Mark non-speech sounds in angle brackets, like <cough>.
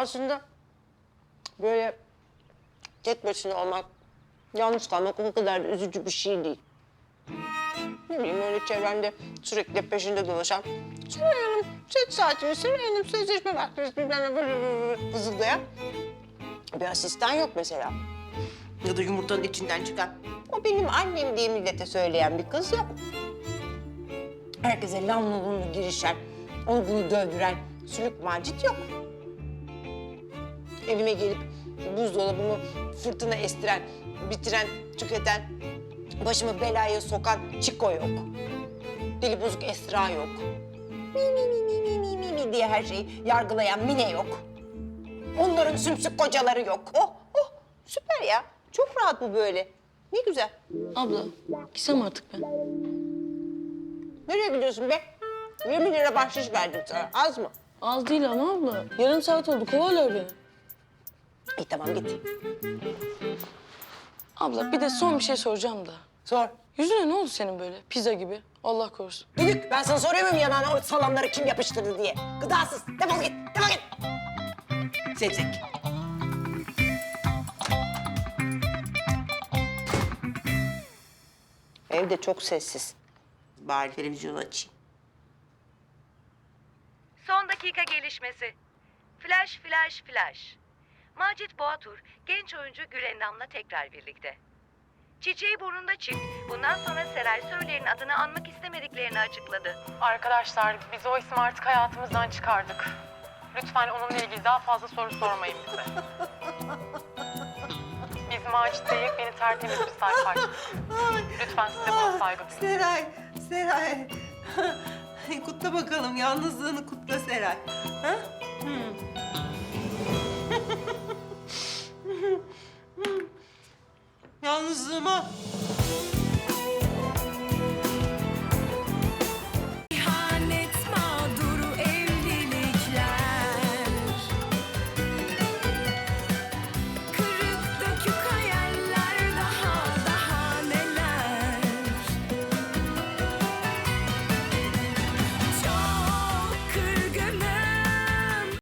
aslında böyle tek başına olmak, yalnız kalmak o kadar da üzücü bir şey değil. Ne bileyim öyle çevrende sürekli peşinde dolaşan, Seray Hanım set saatini, Seray Hanım sözleşme vaktiniz bilmem ne vızıldayan bir asistan yok mesela. Ya da yumurtanın içinden çıkan. O benim annem diye millete söyleyen bir kız yok. Herkese lamluluğunu girişen, onu bunu dövdüren sülük macit yok. Evime gelip buzdolabımı fırtına estiren, bitiren, tüketen, başımı belaya sokan Çiko yok. Dili bozuk Esra yok. Mi mi mi mi mi mi mi mi diye her şeyi yargılayan Mine yok. Onların sümsük kocaları yok. Oh oh süper ya. Çok rahat bu böyle. Ne güzel. Abla gitsem artık ben. Nereye gidiyorsun be? 20 lira bahşiş verdim sana. Az mı? Az değil ama abla. Yarım saat oldu kovarlar beni. İyi tamam git. Abla bir de son bir şey soracağım da. Sor. Yüzüne ne oldu senin böyle? Pizza gibi. Allah korusun. Düdük ben sana soruyor muyum yanağına o salamları kim yapıştırdı diye? Gıdasız. Defol git. Defol git. Zevzek. Evde çok sessiz. Bari televizyon açayım. Son dakika gelişmesi. Flash, flash, flash. Macit Boğatur, genç oyuncu Gülendam'la tekrar birlikte. Çiçeği burnunda çift, bundan sonra Seray Söyler'in adını anmak istemediklerini açıkladı. Arkadaşlar biz o ismi artık hayatımızdan çıkardık. Lütfen onunla ilgili daha fazla soru sormayın bize. Biz Macit Bey yepyeni tertemiz bir sayfa <laughs> açtık. Lütfen size bol saygı duyuyorum. Seray, Seray. <laughs> kutla bakalım, yalnızlığını kutla Seray. Ha? Hmm. 是吗？